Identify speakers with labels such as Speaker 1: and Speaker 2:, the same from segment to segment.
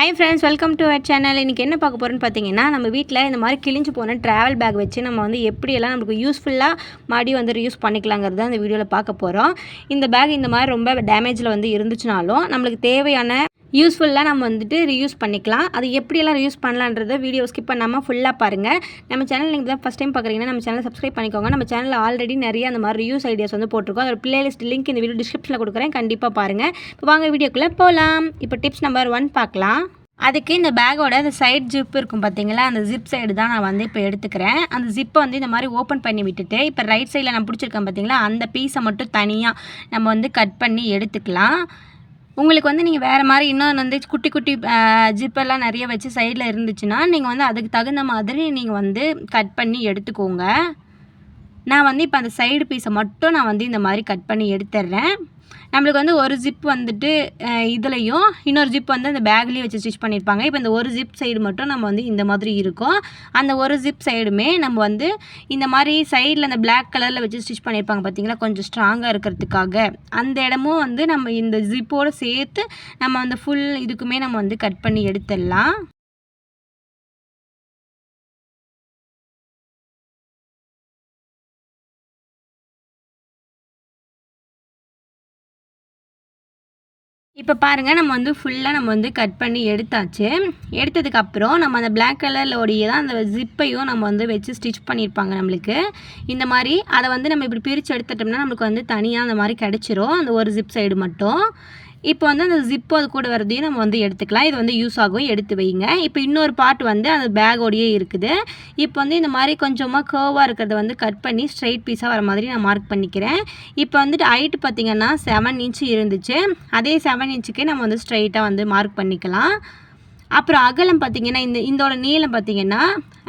Speaker 1: Hi friends welcome to our channel இன்றைக்கி என்ன பார்க்க போகிறோன்னு பார்த்தீங்கன்னா நம்ம வீட்டில் இந்த மாதிரி கிழிஞ்சு போன ட்ராவல் பேக் வச்சு நம்ம வந்து எப்படியெல்லாம் நமக்கு யூஸ்ஃபுல்லாக மறுபடியும் வந்து யூஸ் பண்ணிக்கலாங்கிறது தான் இந்த வீடியோவில் பார்க்க போகிறோம் இந்த பேக் இந்த மாதிரி ரொம்ப டேமேஜில் வந்து இருந்துச்சுனாலும் நம்மளுக்கு தேவையான யூஸ்ஃபுல்லாக நம்ம வந்துட்டு ரியூஸ் பண்ணிக்கலாம். அது எப்படியெல்லாம் ரியூஸ் பண்ணலான்றத வீடியோ ஸ்கிப் பண்ணாமல் ஃபுல்லாக பாருங்கள் நம்ம சேனல் நீங்கள் தான் ஃபஸ்ட் டைம் பார்க்குறீங்கன்னா நம்ம சேனல் சப்ஸ்கிரைப் பண்ணிக்கோங்க. நம்ம சேனலில் ஆல்ரெடி நிறைய அந்த மாதிரி ரியூஸ் ஐடியாஸ் வந்து போட்டிருக்கோம். அதோட பிளேலிஸ்ட் லிங்க் இந்த வீடியோ டிஸ்கிரிப்ஷனில் கொடுக்குறேன். கண்டிப்பாக பாருங்கள் இப்போ வாங்க வீடியோக்குள்ளே போகலாம் இப்போ டிப்ஸ் நம்பர் ஒன் பார்க்கலாம். அதுக்கு இந்த பேக்கோட அந்த சைட் ஜிப் இருக்கும் பார்த்தீங்களா அந்த ஜிப் சைடு தான் நான் வந்து இப்போ எடுத்துக்கிறேன். அந்த ஜிப்பை வந்து இந்த மாதிரி ஓப்பன் பண்ணி விட்டுட்டு இப்போ ரைட் சைடில் நான் பிடிச்சிருக்கேன் பார்த்தீங்களா அந்த பீஸை மட்டும் தனியாக நம்ம வந்து கட் பண்ணி எடுத்துக்கலாம். உங்களுக்கு வந்து நீங்கள் வேறு மாதிரி இன்னும் வந்து குட்டி குட்டி ஜிப்பெல்லாம் நிறைய வச்சு சைடில் இருந்துச்சுன்னா நீங்கள் வந்து அதுக்கு தகுந்த மாதிரி நீங்கள் வந்து கட் பண்ணி எடுத்துக்கோங்க. நான் வந்து இப்போ அந்த சைடு பீஸை மட்டும் நான் வந்து இந்த மாதிரி கட் பண்ணி எடுத்துடுறேன் நம்மளுக்கு வந்து ஒரு ஜிப் வந்துட்டு இதுலேயும் இன்னொரு ஜிப் வந்து அந்த பேக்லேயும் வச்சு ஸ்டிச் பண்ணியிருப்பாங்க இப்போ இந்த ஒரு ஜிப் சைடு மட்டும் நம்ம வந்து இந்த மாதிரி இருக்கும். அந்த ஒரு ஜிப் சைடுமே நம்ம வந்து இந்த மாதிரி சைடில் அந்த பிளாக் கலரில் வச்சு ஸ்டிச் பண்ணியிருப்பாங்க பார்த்தீங்களா கொஞ்சம் ஸ்ட்ராங்காக இருக்கிறதுக்காக. அந்த இடமும் வந்து நம்ம இந்த ஜிப்போடு சேர்த்து நம்ம அந்த ஃபுல் இதுக்குமே நம்ம வந்து கட் பண்ணி எடுத்துடலாம். இப்போ பாருங்கள் நம்ம வந்து ஃபுல்லாக நம்ம வந்து கட் பண்ணி எடுத்தாச்சு. எடுத்ததுக்கப்புறம் நம்ம அந்த பிளாக் கலர்லோடைய தான் அந்த ஜிப்பையும் நம்ம வந்து வச்சு ஸ்டிச் பண்ணியிருப்பாங்க நம்மளுக்கு. இந்த மாதிரி அதை வந்து நம்ம இப்படி பிரித்து எடுத்துட்டோம்னா நம்மளுக்கு வந்து தனியாக அந்த மாதிரி கிடச்சிரும். அந்த ஒரு ஜிப் சைடு மட்டும். இப்போ வந்து அந்த ஜிப்பு அது கூட வரதையும் நம்ம வந்து எடுத்துக்கலாம். இது வந்து யூஸ் ஆகும் எடுத்து வைங்க. இப்போ இன்னொரு பார்ட் வந்து அந்த பேகோடையே இருக்குது. இப்போ வந்து இந்த மாதிரி கொஞ்சமாக கேர்வாக இருக்கிறத வந்து கட் பண்ணி ஸ்ட்ரைட் பீஸாக வர மாதிரி நான் மார்க் பண்ணிக்கிறேன். இப்போ வந்துட்டு ஹைட்டு பார்த்திங்கன்னா செவன் இன்ச்சு இருந்துச்சு. அதே செவன் இன்ச்சுக்கே நம்ம வந்து ஸ்ட்ரைட்டாக வந்து மார்க் பண்ணிக்கலாம். அப்புறம் அகலம் பார்த்தீங்கன்னா இந்த இதோட நீளம் பார்த்தீங்கன்னா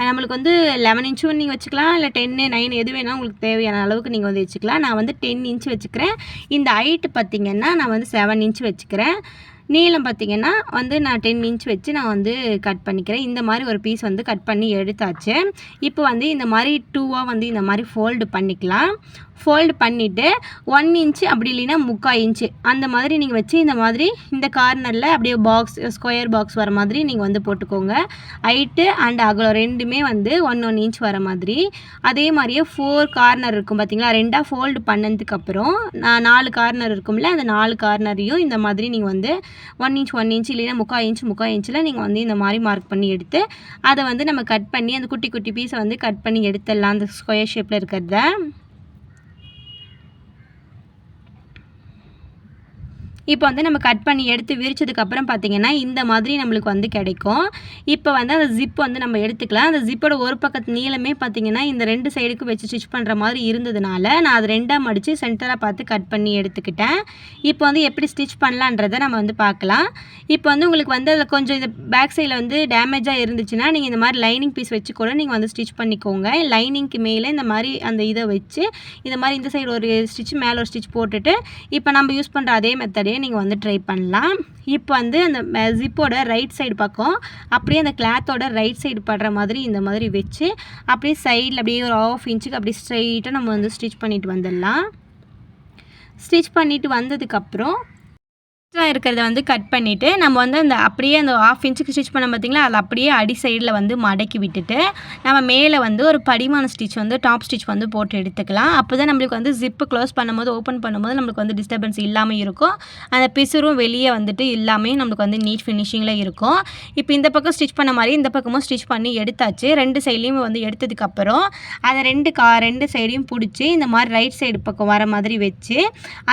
Speaker 1: நம்மளுக்கு வந்து லெவன் இன்ச்சும் நீங்கள் வச்சுக்கலாம் இல்லை டென்னு நைன் எது வேணால் உங்களுக்கு தேவையான அளவுக்கு நீங்கள் வந்து வச்சுக்கலாம். நான் வந்து டென் இன்ச்சு வச்சுக்கிறேன். இந்த ஹைட்டு பார்த்தீங்கன்னா நான் வந்து செவன் இன்ச் வச்சுக்கிறேன். நீளம் பார்த்திங்கன்னா வந்து நான் டென் இன்ச் வச்சு நான் வந்து கட் பண்ணிக்கிறேன். இந்த மாதிரி ஒரு பீஸ் வந்து கட் பண்ணி எடுத்தாச்சு. இப்போ வந்து இந்த மாதிரி டூவாக வந்து இந்த மாதிரி ஃபோல்டு பண்ணிக்கலாம். ஃபோல்டு பண்ணிவிட்டு ஒன் இன்ச்சு அப்படி இல்லைன்னா முக்கால் இன்ச்சு அந்த மாதிரி நீங்கள் வச்சு இந்த மாதிரி இந்த கார்னரில் அப்படியே பாக்ஸ் ஸ்கொயர் பாக்ஸ் வர மாதிரி நீங்கள் வந்து போட்டுக்கோங்க. ஹைட்டு அண்ட் அகலம் ரெண்டுமே வந்து ஒன் ஒன் இன்ச் வர மாதிரி. அதே மாதிரியே ஃபோர் கார்னர் இருக்கும் பார்த்தீங்களா? ரெண்டாக ஃபோல்டு பண்ணதுக்கப்புறம் நான் நாலு கார்னர் இருக்கும்ல அந்த நாலு கார்னரையும் இந்த மாதிரி நீங்கள் வந்து ஒன் இன்ச் ஒன் இன்ச் இல்லைன்னா முக்கால் இன்ச் முக்கால் இன்ச்சில் நீங்கள் வந்து இந்த மாதிரி மார்க் பண்ணி எடுத்து அதை வந்து நம்ம கட் பண்ணி அந்த குட்டி குட்டி பீஸை வந்து கட் பண்ணி எடுத்துடலாம். அந்த ஸ்கொயர் ஷேப்பில் இருக்கிறத. இப்போ வந்து நம்ம கட் பண்ணி எடுத்து விரிச்சதுக்கப்புறம் பார்த்திங்கன்னா இந்த மாதிரி நம்மளுக்கு வந்து கிடைக்கும். இப்போ வந்து அந்த ஜிப் வந்து நம்ம எடுத்துக்கலாம். அந்த ஜிப்போட ஒரு பக்கத்து நீளமே பார்த்திங்கன்னா இந்த ரெண்டு சைடுக்கும் வச்சு ஸ்டிச் பண்ணுற மாதிரி இருந்ததுனால நான் அது ரெண்டாக மடித்து சென்டராக பார்த்து கட் பண்ணி எடுத்துக்கிட்டேன். இப்போ வந்து எப்படி ஸ்டிச் பண்ணலான்றதை நம்ம வந்து பார்க்கலாம். இப்போ வந்து உங்களுக்கு வந்து அதில் கொஞ்சம் இந்த பேக் சைடில் வந்து டேமேஜாக இருந்துச்சுன்னா நீங்கள் இந்த மாதிரி லைனிங் பீஸ் வச்சு கூட நீங்கள் வந்து ஸ்டிச் பண்ணிக்கோங்க. லைனிங்க்கு மேலே இந்த மாதிரி அந்த இதை வச்சு இந்த மாதிரி இந்த சைடு ஒரு ஸ்டிச் மேலே ஒரு ஸ்டிச் போட்டுட்டு இப்போ நம்ம யூஸ் பண்ணுற அதே மெத்தடே அப்படியே நீங்கள் வந்து ட்ரை பண்ணலாம். இப்போ வந்து அந்த ஜிப்போட ரைட் சைடு பக்கம் அப்படியே அந்த கிளாத்தோட ரைட் சைடு படுற மாதிரி இந்த மாதிரி வச்சு அப்படியே சைடில் அப்படியே ஒரு ஆஃப் இன்ச்சுக்கு அப்படியே ஸ்ட்ரைட்டாக நம்ம வந்து ஸ்டிச் பண்ணிட்டு வந்துடலாம். ஸ்டிச் பண்ணிவிட்டு வந்ததுக்கப்புறம் எக்ஸ்ட்ரா இருக்கிறத வந்து கட் பண்ணிவிட்டு நம்ம வந்து அந்த அப்படியே அந்த ஆஃப் இன்ச்சுக்கு ஸ்டிச் பண்ண பார்த்திங்களா? அதை அப்படியே அடி சைடில் வந்து மடக்கி விட்டுட்டு நம்ம மேலே வந்து ஒரு படிமான ஸ்டிச் வந்து டாப் ஸ்டிச் வந்து போட்டு எடுத்துக்கலாம். அப்போ தான் நம்மளுக்கு வந்து ஜிப்பு க்ளோஸ் பண்ணும்போது ஓப்பன் பண்ணும்போது நம்மளுக்கு வந்து டிஸ்டர்பன்ஸ் இல்லாமல் இருக்கும். அந்த பிசுரும் வெளியே வந்துட்டு இல்லாமல் நம்மளுக்கு வந்து நீட் ஃபினிஷிங்கில் இருக்கும். இப்போ இந்த பக்கம் ஸ்டிச் பண்ண மாதிரி இந்த பக்கமும் ஸ்டிச் பண்ணி எடுத்தாச்சு. ரெண்டு சைட்லேயும் வந்து எடுத்ததுக்கப்புறம் அதை ரெண்டு கா ரெண்டு சைடையும் பிடிச்சி இந்த மாதிரி ரைட் சைடு பக்கம் வர மாதிரி வச்சு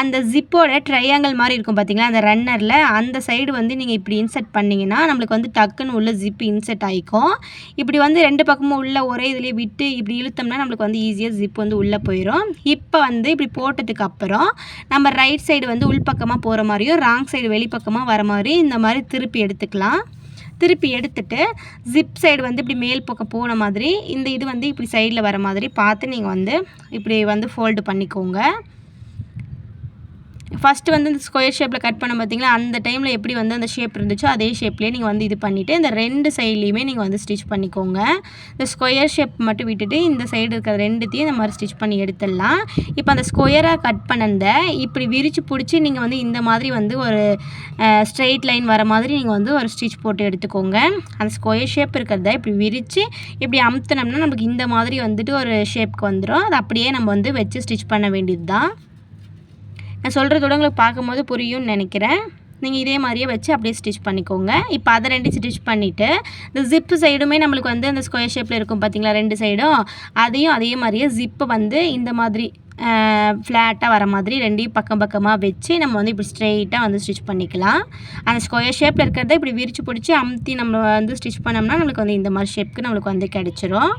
Speaker 1: அந்த ஜிப்போட ட்ரையாங்கல் மாதிரி இருக்கும் பார்த்திங்களா? அந்த ரன்னரில் அந்த சைடு வந்து நீங்கள் இப்படி இன்செர்ட் பண்ணிங்கன்னா நம்மளுக்கு வந்து டக்குன்னு உள்ள ஜிப்பு இன்செர்ட் ஆகிக்கும் இப்படி வந்து ரெண்டு பக்கமும் உள்ள ஒரே இதுலேயே விட்டு இப்படி இழுத்தோம்னா நம்மளுக்கு வந்து ஈஸியாக ஜிப் வந்து உள்ளே போயிடும் இப்போ வந்து இப்படி போட்டதுக்கு அப்புறம் நம்ம ரைட் சைடு வந்து உள்பக்கமாக போகிற மாதிரியும் ராங் சைடு வெளிப்பக்கமாக வர மாதிரி இந்த மாதிரி திருப்பி எடுத்துக்கலாம். திருப்பி எடுத்துட்டு ஜிப் சைடு வந்து இப்படி மேல் பக்கம் போன மாதிரி இந்த இது வந்து இப்படி சைடில் வர மாதிரி பார்த்து நீங்கள் வந்து இப்படி வந்து ஃபோல்டு பண்ணிக்கோங்க. ஃபஸ்ட்டு வந்து இந்த ஸ்கொயர் ஷேப்பில் கட் பண்ண பார்த்தீங்களா அந்த டைமில் எப்படி வந்து அந்த ஷேப் இருந்துச்சோ அதே ஷேப்லேயே நீங்கள் வந்து இது பண்ணிவிட்டு இந்த ரெண்டு சைட்லேயுமே நீங்கள் வந்து ஸ்டிச் பண்ணிக்கோங்க. இந்த ஸ்கொயர் ஷேப் மட்டும் விட்டுட்டு இந்த சைடு இருக்கிற ரெண்டுத்தையும் இந்த மாதிரி ஸ்டிச் பண்ணி எடுத்துடலாம். இப்போ அந்த ஸ்கொயராக கட் பண்ணந்த இப்படி விரித்து பிடிச்சி நீங்கள் வந்து இந்த மாதிரி வந்து ஒரு ஸ்ட்ரெயிட் லைன் வர மாதிரி நீங்கள் வந்து ஒரு ஸ்டிச் போட்டு எடுத்துக்கோங்க. அந்த ஸ்கொயர் ஷேப் இருக்கிறத இப்படி விரித்து இப்படி அமுத்தினோம்னா நமக்கு இந்த மாதிரி வந்துட்டு ஒரு ஷேப்க்கு வந்துடும் அது அப்படியே நம்ம வந்து வச்சு ஸ்டிச் பண்ண வேண்டியது தான் நான் சொல்கிறதோட உங்களுக்கு பார்க்கும்போது புரியும்னு நினைக்கிறேன். நீங்கள் இதே மாதிரியே வச்சு அப்படியே ஸ்டிச் பண்ணிக்கோங்க. இப்போ அதை ரெண்டு ஸ்டிச் பண்ணிவிட்டு இந்த ஜிப்பு சைடுமே நம்மளுக்கு வந்து அந்த ஸ்கொயர் ஷேப்பில் இருக்கும் பார்த்தீங்களா ரெண்டு சைடும் அதையும் அதே மாதிரியே ஜிப்பு வந்து இந்த மாதிரி ஃப்ளாட்டாக வர மாதிரி ரெண்டையும் பக்கம் பக்கமாக வச்சு நம்ம வந்து இப்படி ஸ்ட்ரெயிட்டாக வந்து ஸ்டிச் பண்ணிக்கலாம். அந்த ஸ்கொயர் ஷேப்பில் இருக்கிறத இப்படி விரித்து பிடிச்சி அமுத்தி நம்ம வந்து ஸ்டிச் பண்ணோம்னா நம்மளுக்கு வந்து இந்த மாதிரி ஷேப்புக்கு நம்மளுக்கு வந்து கிடச்சிரும்.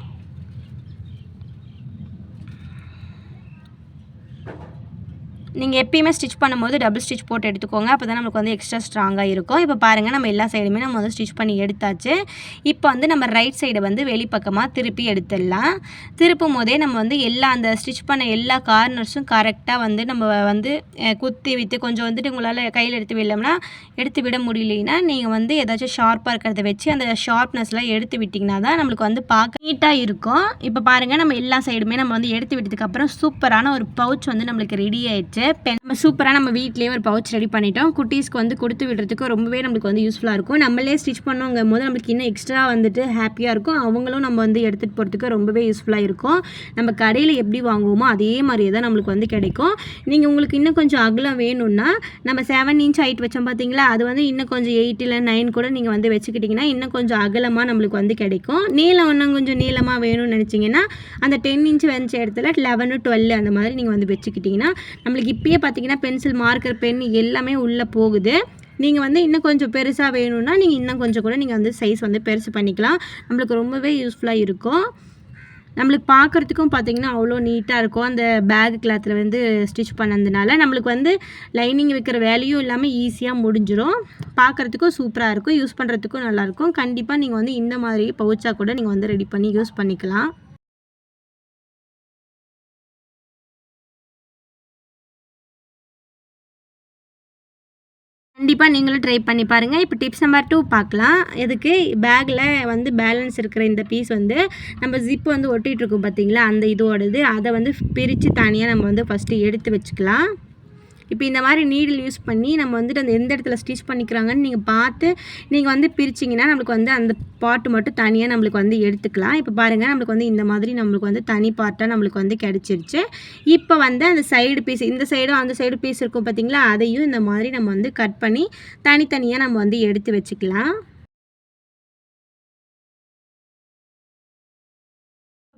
Speaker 1: நீங்கள் எப்பயுமே ஸ்டிச் பண்ணும்போது டபுள் ஸ்டிச் போட்டு எடுத்துக்கோங்க. அப்போ தான் நமக்கு வந்து எக்ஸ்ட்ரா ஸ்ட்ராங்காக இருக்கும். இப்போ பாருங்கள் நம்ம எல்லா சைடுமே நம்ம வந்து ஸ்டிச் பண்ணி எடுத்தாச்சு. இப்போ வந்து நம்ம ரைட் சைடை வந்து வெளிப்பக்கமாக திருப்பி எடுத்துடலாம். திருப்பும் போதே நம்ம வந்து எல்லா அந்த ஸ்டிச் பண்ண எல்லா கார்னர்ஸும் கரெக்டாக வந்து நம்ம வந்து குத்தி விற்று கொஞ்சம் வந்துட்டு உங்களால் கையில் எடுத்து விடலம்னா எடுத்து விட முடியலன்னா நீங்கள் வந்து ஏதாச்சும் ஷார்ப்பாக இருக்கிறத வச்சு அந்த ஷார்ப்னஸ்லாம் எடுத்து விட்டிங்கன்னா தான் நம்மளுக்கு வந்து பார்க்க நீட்டாக இருக்கும். இப்போ பாருங்கள் நம்ம எல்லா சைடுமே நம்ம வந்து எடுத்து விட்டதுக்கப்புறம் சூப்பரான ஒரு பவுச் வந்து நம்மளுக்கு ரெடி ஆயிடுச்சு. பென் நம்ம சூப்பராக நம்ம வீட்லேயே ஒரு பவுச் ரெடி பண்ணிட்டோம். குட்டீஸ்க்கு வந்து கொடுத்து விடுறதுக்கு ரொம்பவே நம்மளுக்கு வந்து யூஸ்ஃபுல்லாக இருக்கும். நம்மளே ஸ்டிச் பண்ணுங்கும் போது நம்மளுக்கு இன்னும் எக்ஸ்ட்ரா வந்துட்டு ஹாப்பியாக இருக்கும். அவங்களும் நம்ம வந்து எடுத்துகிட்டு போகிறதுக்கு ரொம்பவே யூஸ்ஃபுல்லாக இருக்கும். நம்ம கடையில் எப்படி வாங்குவோமோ அதே மாதிரியே தான் நம்மளுக்கு வந்து கிடைக்கும். நீங்கள் உங்களுக்கு இன்னும் கொஞ்சம் அகலம் வேணும்னா நம்ம செவன் இன்ச் ஹைட் வச்சோம் பார்த்தீங்களா அது வந்து இன்னும் கொஞ்சம் எயிட் இல்லை நைன் கூட நீங்கள் வந்து வச்சுக்கிட்டிங்கன்னா இன்னும் கொஞ்சம் அகலமாக நம்மளுக்கு வந்து கிடைக்கும். நீளம் இன்னும் கொஞ்சம் நீளமாக வேணும்னு நினச்சிங்கன்னா அந்த டென் இன்ச் வச்ச இடத்துல லெவனு டுவெல் அந்த மாதிரி நீங்கள் வந்து வச்சுக்கிட்டிங்கன்னா நம்மளுக்கு இப்பயே பார்த்தீங்கன்னா பென்சில் மார்க்கர் பென் எல்லாமே உள்ளே போகுது. நீங்கள் வந்து இன்னும் கொஞ்சம் பெருசாக வேணும்னா நீங்கள் இன்னும் கொஞ்சம் கூட நீங்கள் வந்து சைஸ் வந்து பெருசு பண்ணிக்கலாம். நம்மளுக்கு ரொம்பவே யூஸ்ஃபுல்லாக இருக்கும். நம்மளுக்கு பார்க்குறதுக்கும் பார்த்திங்கன்னா அவ்வளோ நீட்டாக இருக்கும். அந்த பேக் கிளாத்தில் வந்து ஸ்டிச் பண்ணதுனால நம்மளுக்கு வந்து லைனிங் வைக்கிற வேலையும் இல்லாமல் ஈஸியாக முடிஞ்சிடும் பார்க்குறதுக்கும் சூப்பராக இருக்கும். யூஸ் பண்ணுறதுக்கும் நல்லாயிருக்கும் கண்டிப்பாக நீங்கள் வந்து இந்த மாதிரி பவுச்சாக கூட நீங்கள் வந்து ரெடி பண்ணி யூஸ் பண்ணிக்கலாம். கண்டிப்பாக நீங்களும் ட்ரை பண்ணி பாருங்கள் இப்போ டிப்ஸ் நம்பர் டூ பார்க்கலாம். இதுக்கு பேக்கில் வந்து பேலன்ஸ் இருக்கிற இந்த பீஸ் வந்து நம்ம ஜிப் வந்து ஒட்டிகிட்ருக்கோம் பார்த்தீங்களா அந்த இதோடது. அதை வந்து பிரித்து தனியாக நம்ம வந்து ஃபஸ்ட்டு எடுத்து வச்சுக்கலாம். இப்போ இந்த மாதிரி நீடில் யூஸ் பண்ணி நம்ம வந்துட்டு அந்த எந்த இடத்துல ஸ்டிச் பண்ணிக்கிறாங்கன்னு நீங்கள் பார்த்து நீங்கள் வந்து பிரிச்சிங்கன்னா நம்மளுக்கு வந்து அந்த பாட்டு மட்டும் தனியாக நம்மளுக்கு வந்து எடுத்துக்கலாம். இப்போ பாருங்கள் நம்மளுக்கு வந்து இந்த மாதிரி நம்மளுக்கு வந்து தனி பார்ட்டாக நம்மளுக்கு வந்து கிடச்சிருச்சு. இப்போ வந்து அந்த சைடு பீஸ் இந்த சைடும் அந்த சைடு பீஸ் இருக்கும் பார்த்தீங்களா அதையும் இந்த மாதிரி நம்ம வந்து கட் பண்ணி தனித்தனியாக நம்ம வந்து எடுத்து வச்சுக்கலாம்.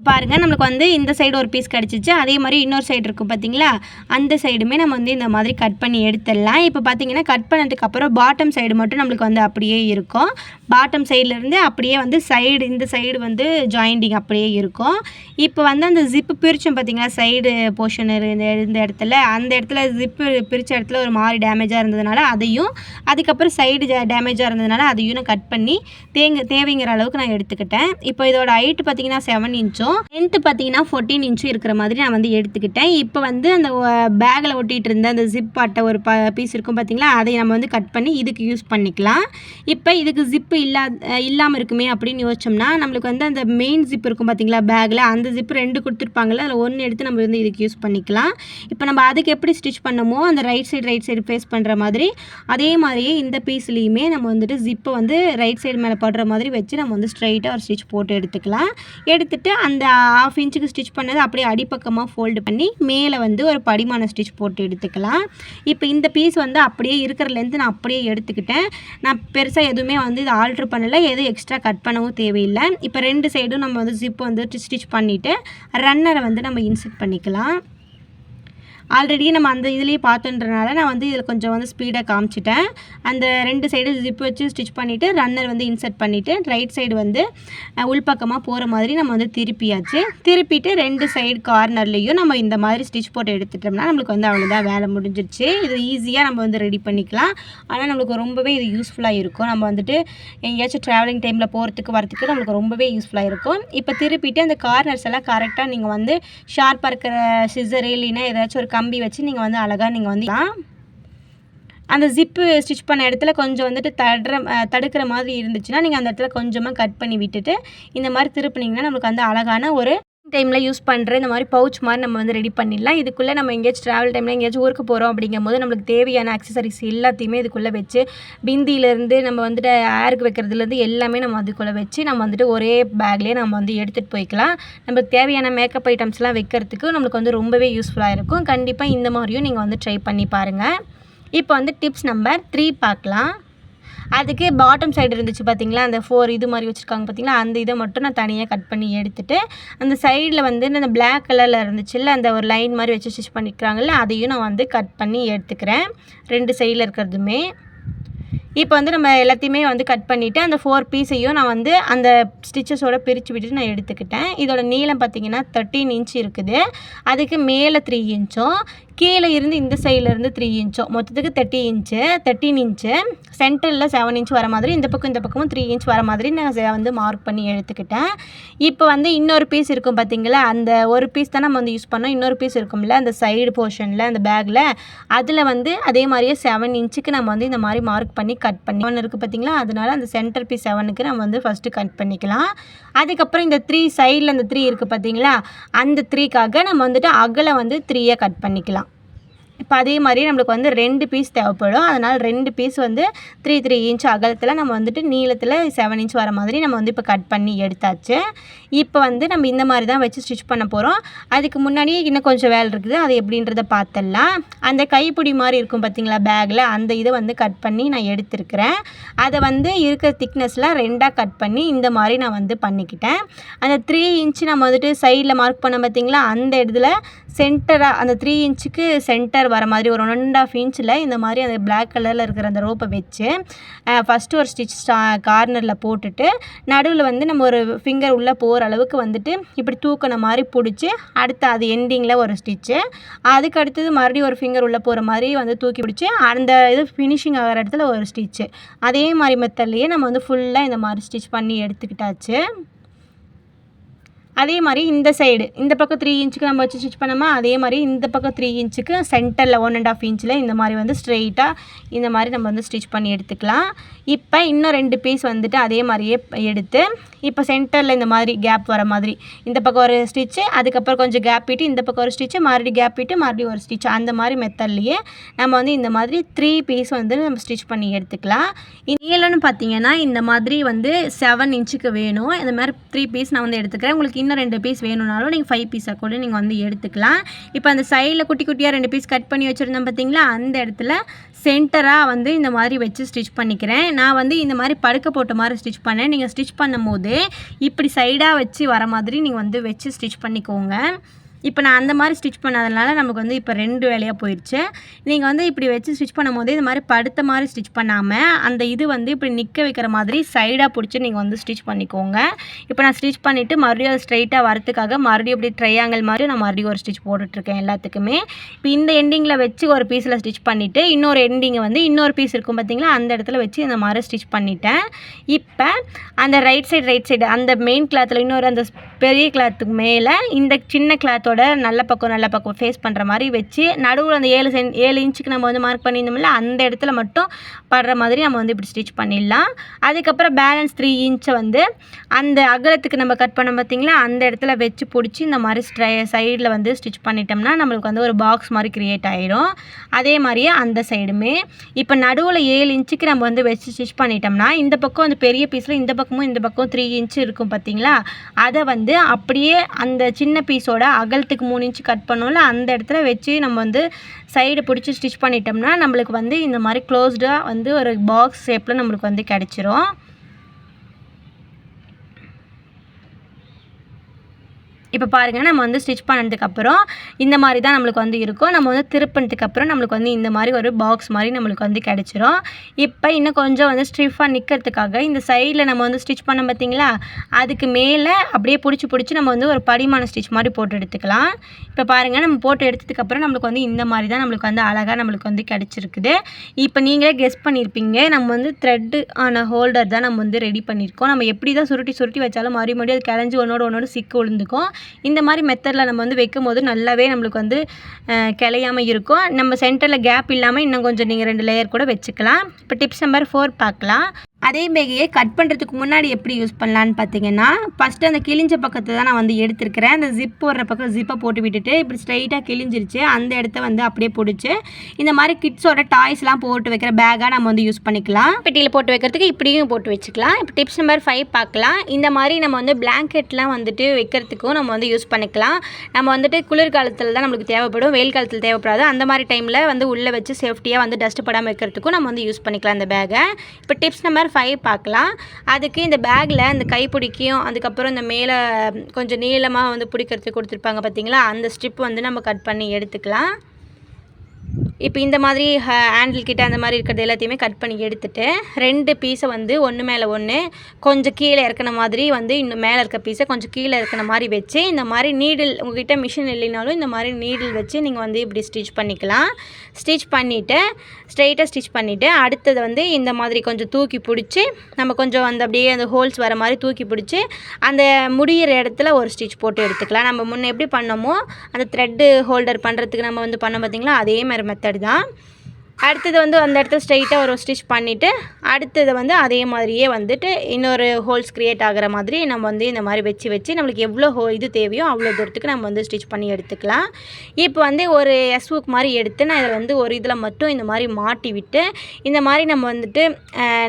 Speaker 1: பாருங்கள் நம்மளுக்கு வந்து இந்த சைடு ஒரு பீஸ் கிடச்சிச்சு. அதே மாதிரி இன்னொரு சைடு இருக்கும் பார்த்தீங்களா அந்த சைடுமே நம்ம வந்து இந்த மாதிரி கட் பண்ணி எடுத்துடலாம். இப்போ பார்த்தீங்கன்னா கட் பண்ணதுக்கப்புறம் பாட்டம் சைடு மட்டும் நம்மளுக்கு வந்து அப்படியே இருக்கும். பாட்டம் சைட்லேருந்து அப்படியே வந்து சைடு இந்த சைடு வந்து ஜாயிண்டிங் அப்படியே இருக்கும். இப்போ வந்து அந்த ஜிப்பு பிரித்தோம் பார்த்தீங்களா சைடு போர்ஷன் இந்த இந்த இடத்துல. அந்த இடத்துல ஜிப்பு பிரித்த இடத்துல ஒரு மாதிரி டேமேஜாக இருந்ததுனால அதையும் அதுக்கப்புறம் சைடு டேமேஜாக இருந்ததுனால அதையும் நான் கட் பண்ணி தேங்க தேவைங்கிற அளவுக்கு நான் எடுத்துக்கிட்டேன். இப்போ இதோட ஹைட்டு பார்த்தீங்கன்னா செவன் இன்ச்சும் இன்ச்சும் லென்த்து பார்த்தீங்கன்னா ஃபோர்டீன் இன்ச்சு இருக்கிற மாதிரி நான் வந்து எடுத்துக்கிட்டேன். இப்போ வந்து அந்த பேக்கில் ஒட்டிகிட்டு இருந்த அந்த ஜிப் அட்டை ஒரு ப பீஸ் இருக்கும் பார்த்தீங்களா? அதை நம்ம வந்து கட் பண்ணி இதுக்கு யூஸ் பண்ணிக்கலாம். இப்போ இதுக்கு ஜிப்பு இல்லா இல்லாமல் இருக்குமே அப்படின்னு யோசிச்சோம்னா நம்மளுக்கு வந்து அந்த மெயின் ஜிப் இருக்கும் பார்த்தீங்களா பேக்கில் அந்த ஜிப் ரெண்டு கொடுத்துருப்பாங்களே அதில் ஒன்று எடுத்து நம்ம வந்து இதுக்கு யூஸ் பண்ணிக்கலாம். இப்போ நம்ம அதுக்கு எப்படி ஸ்டிச் பண்ணமோ அந்த right side right side face பண்ணுற மாதிரி அதே மாதிரியே இந்த பீஸ்லேயுமே நம்ம வந்துட்டு ஜிப்பை வந்து ரைட் சைடு மேலே படுற மாதிரி வச்சு நம்ம வந்து ஸ்ட்ரைட்டாக ஒரு ஸ்டிச் போட்டு எடுத்துக்கலாம். எடுத்துகிட்டு அந்த அந்த ஆஃப் இன்ச்சுக்கு ஸ்டிச் பண்ணது அப்படியே அடிப்பக்கமாக ஃபோல்டு பண்ணி மேலே வந்து ஒரு படிமான ஸ்டிச் போட்டு எடுத்துக்கலாம். இப்போ இந்த பீஸ் வந்து அப்படியே இருக்கிற லென்த்து நான் அப்படியே எடுத்துக்கிட்டேன். நான் பெருசாக எதுவுமே வந்து இது ஆல்ட்ரு பண்ணலை எதுவும் எக்ஸ்ட்ரா கட் பண்ணவும் தேவையில்லை. இப்போ ரெண்டு சைடும் நம்ம வந்து ஜிப் வந்து ஸ்டிச் பண்ணிவிட்டு ரன்னரை வந்து நம்ம இன்செர்ட் பண்ணிக்கலாம். ஆல்ரெடி நம்ம அந்த இதுலேயே பார்த்துன்றனால நான் வந்து இதில் கொஞ்சம் வந்து ஸ்பீடாக காமிச்சிட்டேன். அந்த ரெண்டு சைடு ஜிப் வச்சு ஸ்டிச் பண்ணிவிட்டு ரன்னர் வந்து இன்சர்ட் பண்ணிவிட்டு ரைட் சைடு வந்து உள்பக்கமாக போகிற மாதிரி நம்ம வந்து திருப்பியாச்சு. திருப்பிட்டு ரெண்டு சைடு கார்னர்லேயும் நம்ம இந்த மாதிரி ஸ்டிச் போட்டு எடுத்துட்டோம்னா நம்மளுக்கு வந்து அவ்வளோதான் வேலை முடிஞ்சிருச்சு. இது ஈஸியாக நம்ம வந்து ரெடி பண்ணிக்கலாம். ஆனால் நம்மளுக்கு ரொம்பவே இது யூஸ்ஃபுல்லாக இருக்கும். நம்ம வந்துட்டு எங்கேயாச்சும் ட்ராவலிங் டைமில் போகிறதுக்கு வரத்துக்கு நம்மளுக்கு ரொம்பவே யூஸ்ஃபுல்லாக இருக்கும். இப்போ திருப்பிட்டு அந்த கார்னர்ஸ் எல்லாம் கரெக்டாக நீங்கள் வந்து ஷார்ப்பாக இருக்கிற சிசர் இல்லைன்னா ஏதாச்சும் ஒரு கம்பி வச்சு நீங்கள் வந்து அழகாக நீங்கள் வந்து அந்த ஜிப்பு ஸ்டிச் பண்ண இடத்துல கொஞ்சம் வந்துட்டு தடுற தடுக்கிற மாதிரி இருந்துச்சுன்னா நீங்கள் அந்த இடத்துல கொஞ்சமாக கட் பண்ணி விட்டுட்டு இந்த மாதிரி திருப்புனீங்கன்னா நம்மளுக்கு வந்து அழகான ஒரு டைமில் யூஸ் பண்ணுற இந்த மாதிரி பவுச் மாதிரி நம்ம வந்து ரெடி பண்ணிடலாம். இதுக்குள்ளே நம்ம எங்கேயாச்சும் ட்ராவல் டைமில் எங்கேயாச்சும் ஊருக்கு போகிறோம் அப்படிங்கும்போது நம்மளுக்கு தேவையான ஆக்சசரிஸ் எல்லாத்தையுமே இதுக்குள்ளே வச்சு பிந்தியிலேருந்து நம்ம வந்துட்டு ஏருக்கு வைக்கிறதுலேருந்து எல்லாமே நம்ம அதுக்குள்ளே வச்சு நம்ம வந்துட்டு ஒரே பேக்லேயே நம்ம வந்து எடுத்துகிட்டு போய்க்கலாம். நம்மளுக்கு தேவையான மேக்கப் ஐட்டம்ஸ்லாம் வைக்கிறதுக்கு நம்மளுக்கு வந்து ரொம்பவே யூஸ்ஃபுல்லாக இருக்கும். கண்டிப்பாக இந்த மாதிரியும் நீங்கள் வந்து ட்ரை பண்ணி பாருங்கள் இப்போ வந்து டிப்ஸ் நம்பர் த்ரீ பார்க்கலாம். அதுக்கு பாட்டம் சைடு இருந்துச்சு பார்த்தீங்களா அந்த ஃபோர் இது மாதிரி வச்சுருக்காங்க பார்த்தீங்களா அந்த இதை மட்டும் நான் தனியாக கட் பண்ணி எடுத்துட்டு அந்த சைடில் வந்து இந்த பிளாக் கலரில் இருந்துச்சுல்ல அந்த ஒரு லைன் மாதிரி வச்சு ஸ்டிச் பண்ணிக்கிறாங்கல்ல அதையும் நான் வந்து கட் பண்ணி எடுத்துக்கிறேன். ரெண்டு சைடில் இருக்கிறதுமே. இப்போ வந்து நம்ம எல்லாத்தையுமே வந்து கட் பண்ணிவிட்டு அந்த ஃபோர் பீஸையும் நான் வந்து அந்த ஸ்டிச்சஸோட பிரித்து விட்டுட்டு நான் எடுத்துக்கிட்டேன். இதோட நீளம் பார்த்தீங்கன்னா தேர்ட்டீன் இன்ச் இருக்குது. அதுக்கு மேலே த்ரீ இன்ச்சும் கீழே இருந்து இந்த சைடில் இருந்து த்ரீ இன்ச்சோ மொத்தத்துக்கு தேர்ட்டி இன்ச்சு தேர்ட்டீன் இன்ச்சு சென்டரில் செவன் இன்ச் வர மாதிரி இந்த பக்கம் இந்த பக்கமும் த்ரீ இன்ச் வர மாதிரி நான் வந்து மார்க் பண்ணி எடுத்துக்கிட்டேன். இப்போ வந்து இன்னொரு பீஸ் இருக்கும் பார்த்தீங்களா? அந்த ஒரு பீஸ் தான் நம்ம வந்து யூஸ் பண்ணோம். இன்னொரு பீஸ் இருக்கும்ல அந்த சைடு போர்ஷனில் அந்த பேக்கில் அதில் வந்து அதே மாதிரியே செவன் இன்ச்சுக்கு நம்ம வந்து இந்த மாதிரி மார்க் பண்ணி கட் பண்ணி ஒன்று இருக்குது பார்த்தீங்களா? அதனால அந்த சென்டர் பீஸ் செவனுக்கு நம்ம வந்து ஃபஸ்ட்டு கட் பண்ணிக்கலாம். அதுக்கப்புறம் இந்த த்ரீ சைடில் அந்த த்ரீ இருக்குது பார்த்தீங்களா? அந்த த்ரீக்காக நம்ம வந்துட்டு அகலை வந்து த்ரீயை கட் பண்ணிக்கலாம். இப்போ அதே மாதிரி நம்மளுக்கு வந்து ரெண்டு பீஸ் தேவைப்படும். அதனால் ரெண்டு பீஸ் வந்து த்ரீ த்ரீ இன்ச் அகலத்தில் நம்ம வந்துட்டு நீளத்தில் செவன் இன்ச் வர மாதிரி நம்ம வந்து இப்போ கட் பண்ணி எடுத்தாச்சு. இப்போ வந்து நம்ம இந்த மாதிரி தான் வச்சு ஸ்டிச் பண்ண போகிறோம் அதுக்கு முன்னாடியே இன்னும் கொஞ்சம் வேலை இருக்குது. அது எப்படின்றத பார்த்துடலாம். அந்த கைப்பிடி மாதிரி இருக்கும் பார்த்தீங்களா பேக்கில் அந்த இதை வந்து கட் பண்ணி நான் எடுத்திருக்கிறேன். அதை வந்து இருக்கிற திக்னஸில் ரெண்டாக கட் பண்ணி இந்த மாதிரி நான் வந்து பண்ணிக்கிட்டேன். அந்த த்ரீ இன்ச் நம்ம வந்துட்டு சைடில் மார்க் பண்ண பார்த்தீங்களா அந்த இடத்துல சென்டராக அந்த த்ரீ இன்ச்சுக்கு சென்டர் வர மாதிரி ஒரு ஒன் அண்ட் ஆஃப் இன்ச்சில் இந்த மாதிரி அந்த பிளாக் கலரில் இருக்கிற அந்த ரோப்பை வச்சு ஃபஸ்ட்டு ஒரு ஸ்டிச் கார்னரில் போட்டுட்டு நடுவில் வந்து நம்ம ஒரு ஃபிங்கர் உள்ளே போகிற அளவுக்கு வந்துட்டு இப்படி தூக்கின மாதிரி பிடிச்சி அடுத்து அது எண்டிங்கில் ஒரு ஸ்டிச்சு அதுக்கு அடுத்தது மறுபடியும் ஒரு ஃபிங்கர் உள்ளே போகிற மாதிரி வந்து தூக்கி பிடிச்சி அந்த இது ஃபினிஷிங் ஆகிற இடத்துல ஒரு ஸ்டிச்சு அதே மாதிரி மெத்தட்லேயே நம்ம வந்து ஃபுல்லாக இந்த மாதிரி ஸ்டிச் பண்ணி எடுத்துக்கிட்டாச்சு. அதே மாதிரி இந்த சைடு இந்த பக்கம் த்ரீ இன்ச்சுக்கு நம்ம வச்சு ஸ்டிச் பண்ணோமா அதே மாதிரி இந்த பக்கம் த்ரீ இன்ச்சுக்கு சென்டரில் ஒன் அண்ட் ஆஃப் இன்ச்சில் இந்த மாதிரி வந்து ஸ்ட்ரெயிட்டாக இந்த மாதிரி நம்ம வந்து ஸ்டிச் பண்ணி எடுத்துக்கலாம். இப்போ இன்னும் ரெண்டு பீஸ் வந்துட்டு அதே மாதிரியே எடுத்து இப்போ சென்டரில் இந்த மாதிரி கேப் வர மாதிரி. இந்த பக்கம் ஒரு ஸ்டிச்சு அதுக்கப்புறம் கொஞ்சம் கேப் விட்டு இந்த பக்கம் ஒரு ஸ்டிச்சு மறுபடியும் கேப் விட்டு மறுபடியும் ஒரு ஸ்டிச் அந்த மாதிரி மெத்தட்லேயே நம்ம வந்து இந்த மாதிரி த்ரீ பீஸ் வந்து நம்ம ஸ்டிச் பண்ணி எடுத்துக்கலாம். நீளம்னு பார்த்தீங்கன்னா இந்த மாதிரி வந்து செவன் இன்ச்சுக்கு வேணும். இந்த மாதிரி த்ரீ பீஸ் நான் வந்து எடுத்துக்கிறேன். உங்களுக்கு இன்னும் ரெண்டு பீஸ் வேணும்னாலும் நீங்கள் ஃபைவ் பீஸாக கூட நீங்கள் வந்து எடுத்துக்கலாம். இப்போ அந்த சைடில் குட்டி குட்டியாக ரெண்டு பீஸ் கட் பண்ணி வச்சுருந்தோம் பார்த்தீங்களா? அந்த இடத்துல சென்டராக வந்து இந்த மாதிரி வச்சு ஸ்டிச் பண்ணிக்கிறேன். நான் வந்து இந்த மாதிரி படுக்க போட்ட மாதிரி ஸ்டிச் பண்ணேன். நீங்கள் ஸ்டிச் பண்ணும்போது இப்படி சைடாக வச்சு வர மாதிரி நீங்கள் வந்து வச்சு ஸ்டிச் பண்ணிக்கோங்க. இப்போ நான் அந்த மாதிரி ஸ்டிச் பண்ணாதனால நமக்கு வந்து இப்போ ரெண்டு வேலையாக போயிடுச்சு நீங்கள் வந்து இப்படி வச்சு ஸ்டிச் பண்ணும்போது இது மாதிரி படுத்த மாதிரி ஸ்டிச் பண்ணாமல் அந்த இது வந்து இப்படி நிற்க வைக்கிற மாதிரி சைடாக பிடிச்சி நீங்கள் வந்து ஸ்டிச் பண்ணிக்கோங்க. இப்போ நான் ஸ்டிச் பண்ணிவிட்டு மறுபடியும் அதை ஸ்ட்ரைட்டாக வரத்துக்காக மறுபடியும் இப்படி ட்ரையாங்கிள் மாதிரி நான் மறுபடியும் ஒரு ஸ்டிச் போட்டுட்ருக்கேன் எல்லாத்துக்குமே. இப்போ இந்த எண்டிங்கில் வச்சு ஒரு பீஸில் ஸ்டிச் பண்ணிவிட்டு இன்னொரு எண்டிங்கை வந்து இன்னொரு பீஸ் இருக்கும் பார்த்தீங்களா? அந்த இடத்துல வச்சு இந்த மாதிரி ஸ்டிச் பண்ணிட்டேன். இப்போ அந்த ரைட் சைடு ரைட் சைடு அந்த மெயின் கிளாத்தில் இன்னொரு அந்த பெரிய கிளாத்துக்கு மேலே இந்த சின்ன கிளாத்தோட நல்ல பக்கம் நல்ல பக்கம் ஃபேஸ் பண்ணுற மாதிரி வச்சு நடுவில் அந்த ஏழு சென் ஏழு இன்ச்சுக்கு நம்ம வந்து மார்க் பண்ணியிருந்தோம்ல அந்த இடத்துல மட்டும் படுற மாதிரி நம்ம வந்து இப்படி ஸ்டிச் பண்ணிடலாம். அதுக்கப்புறம் பேலன்ஸ் த்ரீ இன்ச்சை வந்து அந்த அகலத்துக்கு நம்ம கட் பண்ணோம் பார்த்தீங்களா அந்த இடத்துல வச்சு பிடிச்சி இந்த மாதிரி ஸ்ட்ரை சைடில் வந்து ஸ்டிச் பண்ணிட்டோம்னா நம்மளுக்கு வந்து ஒரு பாக்ஸ் மாதிரி க்ரியேட் ஆகிடும் அதே மாதிரியே அந்த சைடுமே இப்போ நடுவில் ஏழு இன்ச்சுக்கு நம்ம வந்து வச்சு ஸ்டிச் பண்ணிட்டோம்னா இந்த பக்கம் அந்த பெரிய பீஸில் இந்த பக்கமும் இந்த பக்கம் த்ரீ இன்ச்சு இருக்கும் பார்த்தீங்களா அதை வந்து அப்படியே அந்த சின்ன பீஸோட அகலத்துக்கு மூணு இன்ச்சு கட் பண்ணோம்ல அந்த இடத்துல வச்சு நம்ம வந்து சைடு பிடிச்சி ஸ்டிச் பண்ணிட்டோம்னா நம்மளுக்கு வந்து இந்த மாதிரி க்ளோஸ்டாக வந்து ஒரு பாக்ஸ் ஷேப்பில் நம்மளுக்கு வந்து கிடச்சிரும். இப்போ பாருங்கள் நம்ம வந்து ஸ்டிச் பண்ணதுக்கப்புறம் இந்த மாதிரி தான் நம்மளுக்கு வந்து இருக்கும். நம்ம வந்து திருப்பினதுக்கப்புறம் நம்மளுக்கு வந்து இந்த மாதிரி ஒரு பாக்ஸ் மாதிரி நம்மளுக்கு வந்து கிடச்சிரும். இப்போ இன்னும் கொஞ்சம் வந்து ஸ்டிஃபாக நிற்கிறதுக்காக இந்த சைடில் நம்ம வந்து ஸ்டிச் பண்ணோம் பார்த்தீங்களா அதுக்கு மேலே அப்படியே பிடிச்சி பிடிச்சி நம்ம வந்து ஒரு படிமான ஸ்டிச் மாதிரி போட்டு எடுத்துக்கலாம். இப்போ பாருங்கள் நம்ம போட்டு எடுத்ததுக்கப்புறம் நம்மளுக்கு வந்து இந்த மாதிரி தான் நம்மளுக்கு வந்து அழகாக நம்மளுக்கு வந்து கிடச்சிருக்குது. இப்போ நீங்களே கெஸ் பண்ணியிருப்பீங்க நம்ம வந்து த்ரெட்டு ஆன ஹோல்டர் தான் நம்ம வந்து ரெடி பண்ணியிருக்கோம். நம்ம எப்படி தான் சுருட்டி சுருட்டி வச்சாலும் மறுபடியும் அது கிளஞ்சி ஒன்றோட ஒன்றோட சிக்கு விழுந்துக்கும். இந்த மாதிரி மெத்தடில் நம்ம வந்து வைக்கும் போது நல்லாவே நம்மளுக்கு வந்து கிளையாமல் இருக்கும். நம்ம சென்டரில் கேப் இல்லாமல் இன்னும் கொஞ்சம் நீங்கள் ரெண்டு லேயர் கூட வச்சுக்கலாம். இப்போ டிப்ஸ் நம்பர் ஃபோர் பார்க்கலாம். அதே பேகையை கட் பண்ணுறதுக்கு முன்னாடி எப்படி யூஸ் பண்ணலான்னு பார்த்தீங்கன்னா ஃபஸ்ட்டு அந்த கிழிஞ்ச பக்கத்தை தான் நான் வந்து எடுத்திருக்கிறேன். அந்த ஜிப் போடுற பக்கம் ஜிப்பை போட்டு விட்டுட்டு இப்படி ஸ்ட்ரைட்டாக கிழிஞ்சிருச்சு. அந்த இடத்த வந்து அப்படியே பிடிச்சி இந்த மாதிரி கிட்ஸோட டாய்ஸ்லாம் போட்டு வைக்கிற பேக்காக நம்ம வந்து யூஸ் பண்ணிக்கலாம். பெட்டியில் போட்டு வைக்கிறதுக்கு இப்படியும் போட்டு வச்சுக்கலாம். இப்போ டிப்ஸ் நம்பர் ஃபைவ் பார்க்கலாம். இந்த மாதிரி நம்ம வந்து பிளாங்கெட்லாம் வந்துட்டு வைக்கிறதுக்கும் நம்ம வந்து யூஸ் பண்ணிக்கலாம். நம்ம வந்துட்டு குளிர்காலத்தில் தான் நம்மளுக்கு தேவைப்படும். வெயில் காலத்தில் தேவைப்படாது. அந்த மாதிரி டைமில் வந்து உள்ளே வச்சு சேஃப்டியாக வந்து டஸ்ட் படாமல் வைக்கிறதுக்கும் நம்ம வந்து யூஸ் பண்ணிக்கலாம் அந்த பேக்கை இப்போ டிப்ஸ் நம்பர் ஃபைவ் பார்க்கலாம். அதுக்கு இந்த பேக்கில் இந்த கை பிடிக்கும் அதுக்கப்புறம் இந்த மேலே கொஞ்சம் நீளமாக வந்து பிடிக்கிறதுக்கு கொடுத்துருப்பாங்க பார்த்தீங்களா அந்த ஸ்ட்ரிப் வந்து நம்ம கட் பண்ணி எடுத்துக்கலாம். இப்போ இந்த மாதிரி ஹேண்டில் கிட்ட அந்த மாதிரி இருக்கிறது எல்லாத்தையுமே கட் பண்ணி எடுத்துட்டு ரெண்டு பீஸை வந்து ஒன்று மேலே ஒன்று கொஞ்சம் கீழே இறக்குன மாதிரி வந்து இன்னும் மேலே இருக்க பீஸை கொஞ்சம் கீழே இறக்குன மாதிரி வச்சு இந்த மாதிரி நீடில் உங்ககிட்ட மிஷின் இல்லைனாலும் இந்த மாதிரி நீடில் வச்சு நீங்கள் வந்து இப்படி ஸ்டிச் பண்ணிக்கலாம். ஸ்டிச் பண்ணிவிட்டு ஸ்ட்ரெயிட்டாக ஸ்டிச் பண்ணிவிட்டு அடுத்தது வந்து இந்த மாதிரி கொஞ்சம் தூக்கி பிடிச்சி நம்ம கொஞ்சம் அந்த அப்படியே அந்த ஹோல்ஸ் வர மாதிரி தூக்கி பிடிச்சி அந்த முடியிற இடத்துல ஒரு ஸ்டிச் போட்டு எடுத்துக்கலாம். நம்ம முன்னே எப்படி பண்ணோமோ அந்த த்ரெட்டு ஹோல்டர் பண்ணுறதுக்கு நம்ம வந்து பண்ணோம் பார்த்தீங்களா அதே மாதிரி மெத்தட் தான் அடுத்தது வந்து அந்த இடத்துல ஸ்ட்ரைட்டாக ஒரு ஸ்டிச் பண்ணிவிட்டு அடுத்தது வந்து அதே மாதிரியே வந்துட்டு இன்னொரு ஹோல்ஸ் க்ரியேட் ஆகிற மாதிரி நம்ம வந்து இந்த மாதிரி வச்சு வச்சு நம்மளுக்கு எவ்வளோ ஹோ இது தேவையோ அவ்வளோ தூரத்துக்கு நம்ம வந்து ஸ்டிச் பண்ணி எடுத்துக்கலாம். இப்போ வந்து ஒரு எஸ்வுக் மாதிரி எடுத்து நான் இதில் வந்து ஒரு இதில் மட்டும் இந்த மாதிரி மாட்டி விட்டு இந்த மாதிரி நம்ம வந்துட்டு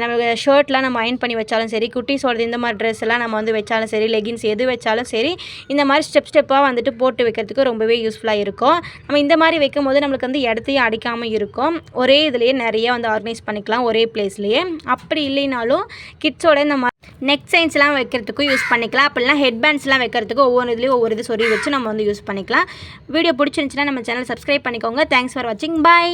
Speaker 1: நம்மளுக்கு ஷர்ட்லாம் நம்ம அயன் பண்ணி வச்சாலும் சரி குட்டீஸோடது இந்த மாதிரி ட்ரெஸ் எல்லாம் நம்ம வந்து வச்சாலும் சரி லெகின்ஸ் எது வச்சாலும் சரி இந்த மாதிரி ஸ்டெப் ஸ்டெப்பாக வந்துட்டு போட்டு வைக்கிறதுக்கு ரொம்பவே யூஸ்ஃபுல்லாக இருக்கும். நம்ம இந்த மாதிரி வைக்கும் போது நம்மளுக்கு வந்து இடத்தையும் அடிக்காமல் இருக்கும். ஒரே இதுலேயே நிறைய வந்து ஆர்கனைஸ் பண்ணிக்கலாம் ஒரே பிளேஸ்லேயே அப்படி இல்லைனாலும் கிட்ஸோட இந்த மாதிரி நெக் சைன்ஸ்லாம் வைக்கிறதுக்கும் யூஸ் பண்ணிக்கலாம். அப்படிலாம் ஹெட் பேண்ட்ஸ்லாம் வைக்கிறதுக்கு ஒவ்வொரு இதுலேயும் ஒவ்வொரு இது சொல்லி வச்சு நம்ம வந்து யூஸ் பண்ணிக்கலாம். வீடியோ பிடிச்சிருந்துச்சுன்னா நம்ம சேனல் சப்ஸ்கிரைப் பண்ணிக்கோங்க. தேங்க்ஸ் ஃபார் வாட்சிங் பை